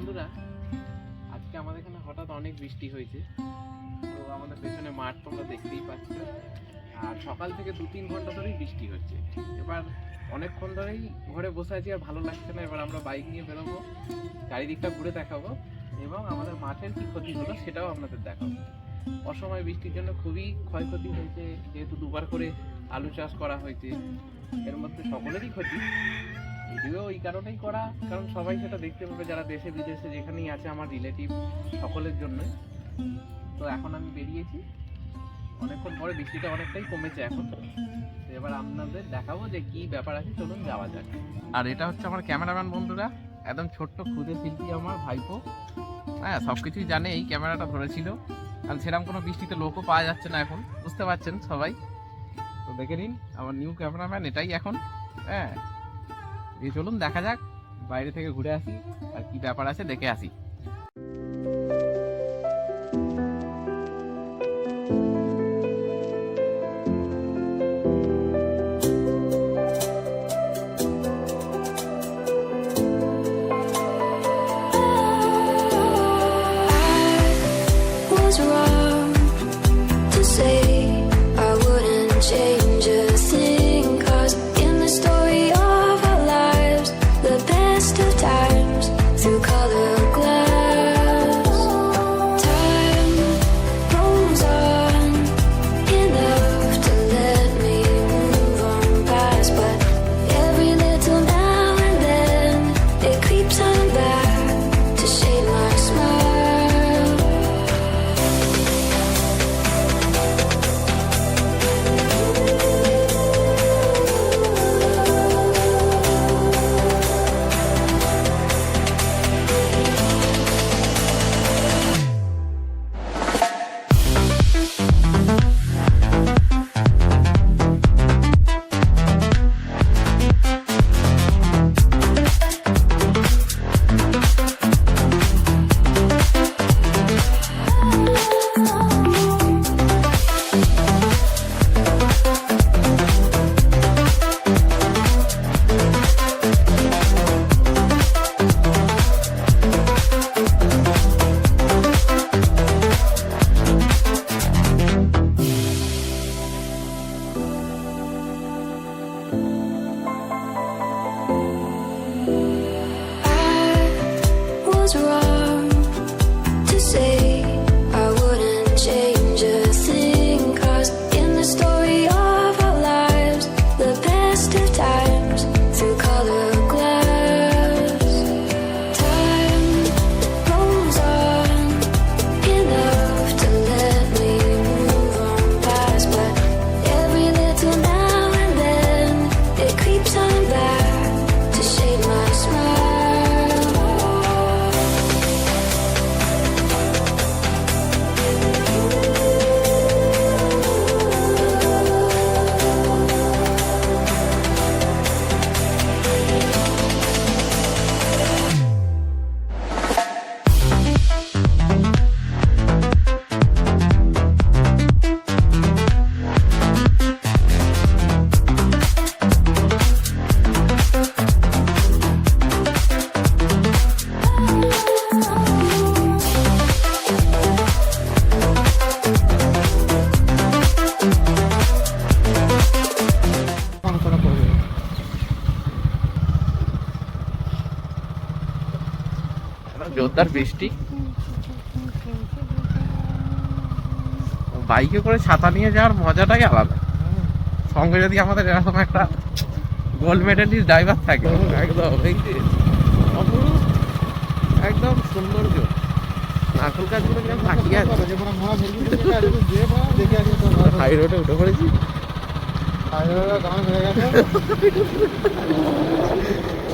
বন্ধুরা, আজকে আমাদের এখানে হঠাৎ অনেক বৃষ্টি হয়েছে। তো আমাদের পেছনে মাঠ তোমরা দেখতেই পাচ্ছ। আর সকাল থেকে দু তিন ঘণ্টা ধরেই বৃষ্টি হচ্ছে। এবার অনেকক্ষণ ধরেই ঘরে বসে আছি আর ভালো লাগছে না। এবার আমরা বাইক নিয়ে বেরোবো, চারিদিকটা ঘুরে দেখাবো এবং আমাদের মাঠের কি ক্ষতি হলো সেটাও আপনাদের দেখাবো। অসময় বৃষ্টির জন্য খুবই ক্ষয়ক্ষতি হয়েছে। যেহেতু দুবার করে আলু চাষ করা হয়েছে, এর মধ্যে সকলেরই ক্ষতি। ভিডিও এই কারণেই করা, কারণ সবাই সেটা দেখতে পাবে, যারা দেশে, বিদেশে যেখানেই আছে আমার রিলেটিভ সকলের জন্য তো এখন আমি বেরিয়েছি। অনেকক্ষণ পরে বৃষ্টিটা অনেকটাই কমেছে এখন। এবার আপনাদের দেখাবো যে কি ব্যাপার আছে, চলুন যাওয়া যাক। আর এটা হচ্ছে আমার ক্যামেরাম্যান বন্ধুরা, একদম ছোট্ট ক্ষুদে শিল্পী আমার ভাইপো। হ্যাঁ সব কিছুই জানে, এই ক্যামেরাটা ধরেছিল। কারণ সেরকম কোনো বৃষ্টিতে লোকও পাওয়া যাচ্ছে না এখন, বুঝতে পারছেন সবাই। তো দেখে নিন, আমার নিউ ক্যামেরাম্যান এটাই এখন। হ্যাঁ এই চলুন দেখা যাক। বাইরে থেকে ঘুরে আসি আর কি ব্যাপার আছে দেখে আসি। chance to die বৃষ্টি। বাইকে করে ছাতা নিয়ে যাওয়ার মজাটাই আলাদা। সঙ্গে যদি আমাদের এরকম একটা গোল্ড মেডেলিস্ট ড্রাইভার থাকে একদম অপরূপ একদম সৌন্দর্য। নারকেল গাছগুলো কীরকম তাকিয়ে আছে। হাই রোডে উঠে পড়েছি। I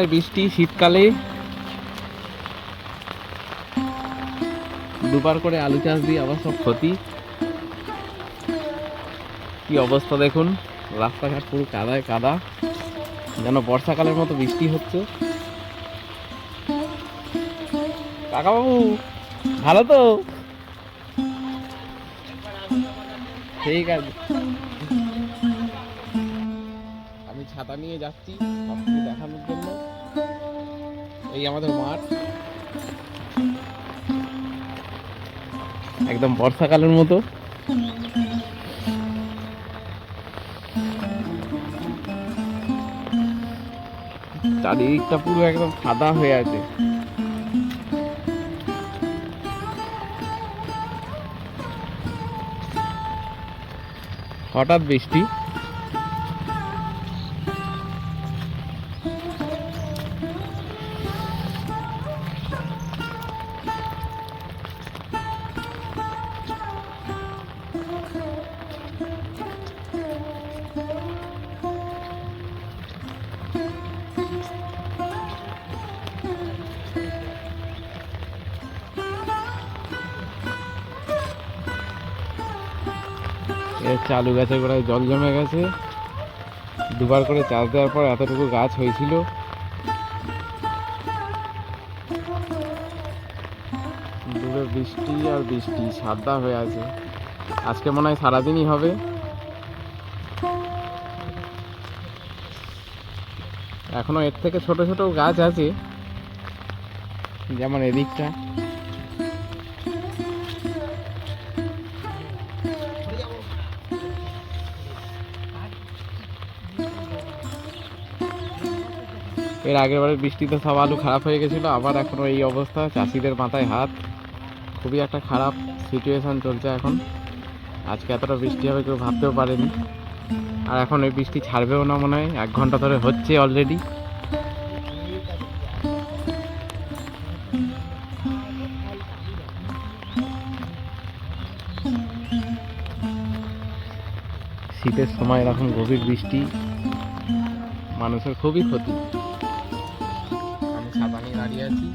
সময় বৃষ্টি শীতকালে। দুবার করে আলু চাষ দিয়ে আবার সব ক্ষতি। কি অবস্থা দেখুন, রাস্তাঘাট পুরো কাদায় কাদা, যেন বর্ষাকালের মতো বৃষ্টি হচ্ছে। কাকাবাবু, ভালো তো? ঠিক আছে। আমি ছাতা নিয়ে যাচ্ছি দেখানোর জন্য। এই আমাদের মাঠ। একদম বর্ষাকালের মতো। চারিদিকটা পুরো একদম সাদা হয়ে আছে। হঠাৎ বৃষ্টি। এর আলু গাছের গোড়ায় জল জমে গেছে। দুবার করে চাষ দেওয়ার পর এতটুকু গাছ হয়েছিল। দূরে বৃষ্টি আর বৃষ্টি, সাদা হয়ে আছে। আজকে মনে হয় সারাদিনই হবে। এখনও এর থেকে ছোট ছোট গাছ আছে। যেমন এদিকটা। এর আগের বারের বৃষ্টিতে সব আলু খারাপ হয়ে গেছিল, আবার এখনও এই অবস্থা, চাষিদের মাথায় হাত। খুবই একটা খারাপ সিচুয়েশান চলছে এখন। আজকে এতটা বৃষ্টি হবে কেউ ভাবতেও পারেনি। আর এখন এই বৃষ্টি ছাড়বেও না মনে হয়, এক ঘণ্টা ধরে হচ্ছে অলরেডি শীতের সময় এরকম গভীর বৃষ্টি, মানুষের খুবই ক্ষতি। আছি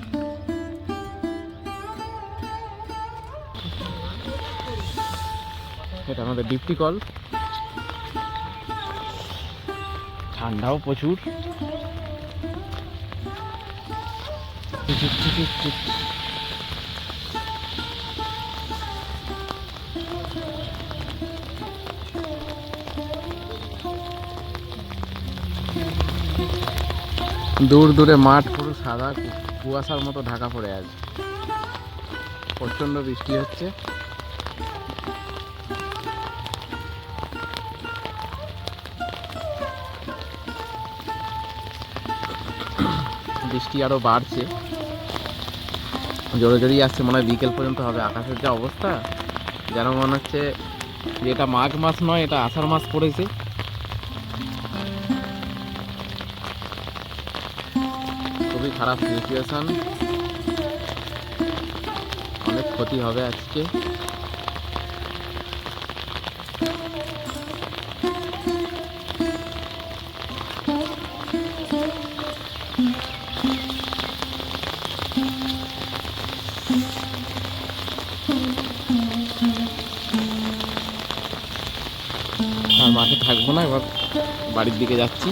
এটা আমাদের ডিপটি কল ঠান্ডাও প্রচুর। দূর দূরে মাঠ পুরো সাদা। কুয়াশার মতো ঢাকা পড়ে আছে প্রচণ্ড বৃষ্টি হচ্ছে। বৃষ্টি আরও বাড়ছে। জোরে জোরেই আসছে, মনে হয় বিকেল পর্যন্ত হবে। আকাশের যা অবস্থা, যেন মনে হচ্ছে এটা মাঘ মাস নয়, এটা আষাঢ় মাস পড়েছে। খুবই খারাপ সিচুয়েশান অনেক ক্ষতি হবে আজকে। আর মাঠে থাকব না, এবার বাড়ির দিকে যাচ্ছি।